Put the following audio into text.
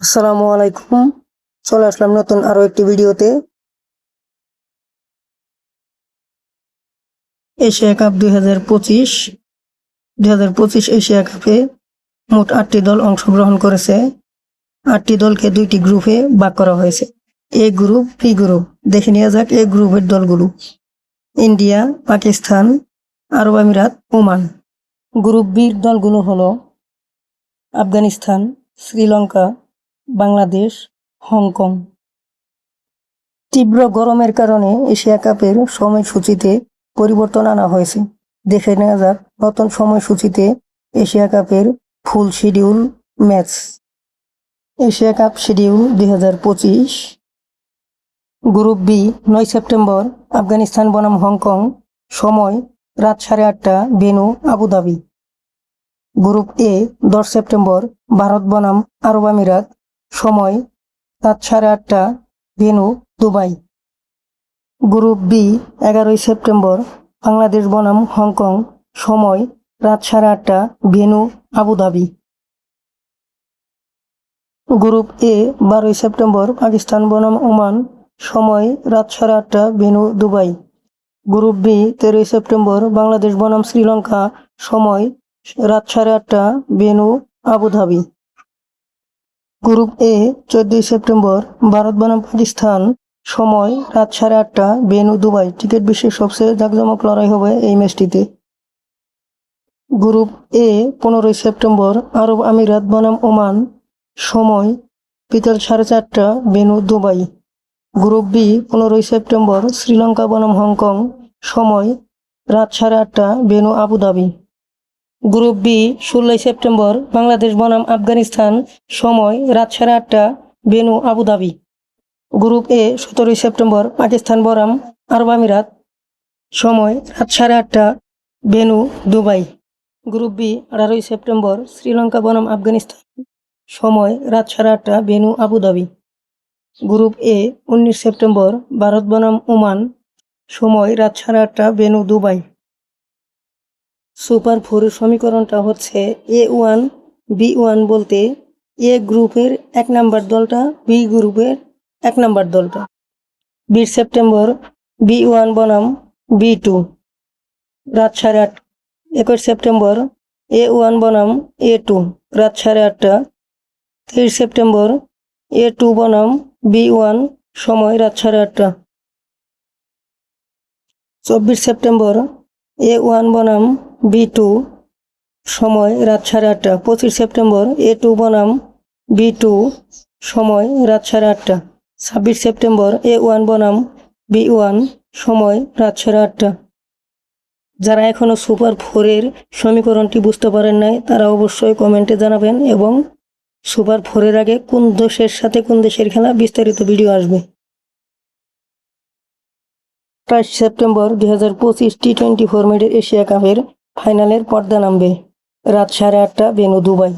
আসসালামু আলাইকুম। চলে আসলাম নতুন আরও একটি ভিডিওতে। এশিয়া কাপ দুই হাজার পঁচিশ। দুই হাজার পঁচিশ এশিয়া কাপে মোট আটটি দল অংশগ্রহণ করেছে। আটটি দলকে দুইটি গ্রুপে ভাগ করা হয়েছে। A group, B group. দেখে নেওয়া যাক এ গ্রুপের দলগুলো। ইন্ডিয়া, পাকিস্তান, আরব আমিরাত, ওমান। গ্রুপ বির দলগুলো হলো আফগানিস্তান, শ্রীলঙ্কা বাংলাদেশ, হংকং। তীব্র গরমের কারণে এশিয়া কাপের সময়সূচিতে পরিবর্তন আনা হয়েছে। দেখে নেওয়া যাক, নতুন সময়সূচিতে এশিয়া কাপের full schedule match. Asia cup schedule দুই হাজার পঁচিশ। গ্রুপ বি, নয় সেপ্টেম্বর, আফগানিস্তান বনাম হংকং, সময় রাত সাড়ে আটটা বেনু আবুধাবি। গ্রুপ এ, দশ সেপ্টেম্বর, ভারত বনাম আরব আমিরাত সময় রাত সাড়ে আটটা, ভেনু, দুবাই। গ্রুপ বি, এগারোই সেপ্টেম্বর, বাংলাদেশ বনাম, হংকং। সময় রাত সাড়ে আটটা, ভেনু, আবুধাবি। গ্রুপ এ, বারোই সেপ্টেম্বর, পাকিস্তান বনাম, ওমান। সময় রাত সাড়ে আটটা, ভেনু, দুবাই। গ্রুপ বি, তেরোই সেপ্টেম্বর, বাংলাদেশ বনাম, শ্রীলঙ্কা। সময় রাত সাড়ে আটটা, ভেনু, আবুধাবি। গ্রুপ এ চোদ্দই সেপ্টেম্বর ভারত বনাম পাকিস্তান সময় রাত সাড়ে আটটা। Venue Dubai. টিকিট বিশ্বের সবচেয়ে জাঁকজমক লড়াই হবে এই ম্যাচটিতে। গ্রুপ এ পনেরোই সেপ্টেম্বর আরব আমিরাত বনাম ওমান সময় বিকাল সাড়ে চারটা বেনু দুবাই। গ্রুপ বি পনেরোই সেপ্টেম্বর শ্রীলঙ্কা বনাম হংকং সময় রাত সাড়ে আটটা venue Abu Dhabi. Group B, ষোলোই সেপ্টেম্বর, বাংলাদেশ বনাম আফগানিস্তান, সময় রাত সাড়ে আটটা বেনু আবুধাবি গ্রুপ এ, সতেরোই সেপ্টেম্বর, পাকিস্তান বনাম আরব আমিরাত, সময় রাত সাড়ে আটটা বেনু দুবাই। গ্রুপ বি, আঠারোই সেপ্টেম্বর, শ্রীলঙ্কা বনাম আফগানিস্তান, সময় রাত সাড়ে আটটা বেনু আবুধাবি গ্রুপ এ, উনিশ সেপ্টেম্বর, ভারত বনাম ওমান, সময় রাত সাড়ে আটটা বেনু দুবাই। সুপার ফোরের সমীকরণটা হচ্ছে এ ওয়ান বি ওয়ান বলতে এ গ্রুপের এক নাম্বার দলটা বি গ্রুপের এক নাম্বার দলটা। বিশ সেপ্টেম্বর বি ওয়ান বনাম বি টু রাত সাড়ে আট একুশ সেপ্টেম্বর এ ওয়ান বনাম এ টু রাত সাড়ে আটটা। তেইশ সেপ্টেম্বর এ টু বনাম বি ওয়ান সময় রাত সাড়ে আটটা। চব্বিশ সেপ্টেম্বর এ ওয়ান বনাম বি টু, সময় রাত সাড়ে আটটা, পঁচিশ সেপ্টেম্বর, এ টু বনাম, বি টু, সময় রাত সাড়ে আটটা, ছাব্বিশ সেপ্টেম্বর, এ ওয়ান বনাম, বি ওয়ান, সময় রাত সাড়ে আটটা। যারা এখনও সুপার ফোরের সমীকরণটি বুঝতে পারেন নাই, তারা অবশ্যই কমেন্টে জানাবেন এবং সুপার ফোরের আগে কোন দেশের সাথে কোন দেশের খেলা বিস্তারিত ভিডিও আসবে। আঠাশ সেপ্টেম্বর দুই হাজার পঁচিশ টি টোয়েন্টি ফরম্যাটের এশিয়া কাপের ফাইনালের পর্দা নামবে রাত সাড়ে আটটা বেনু দুবাই।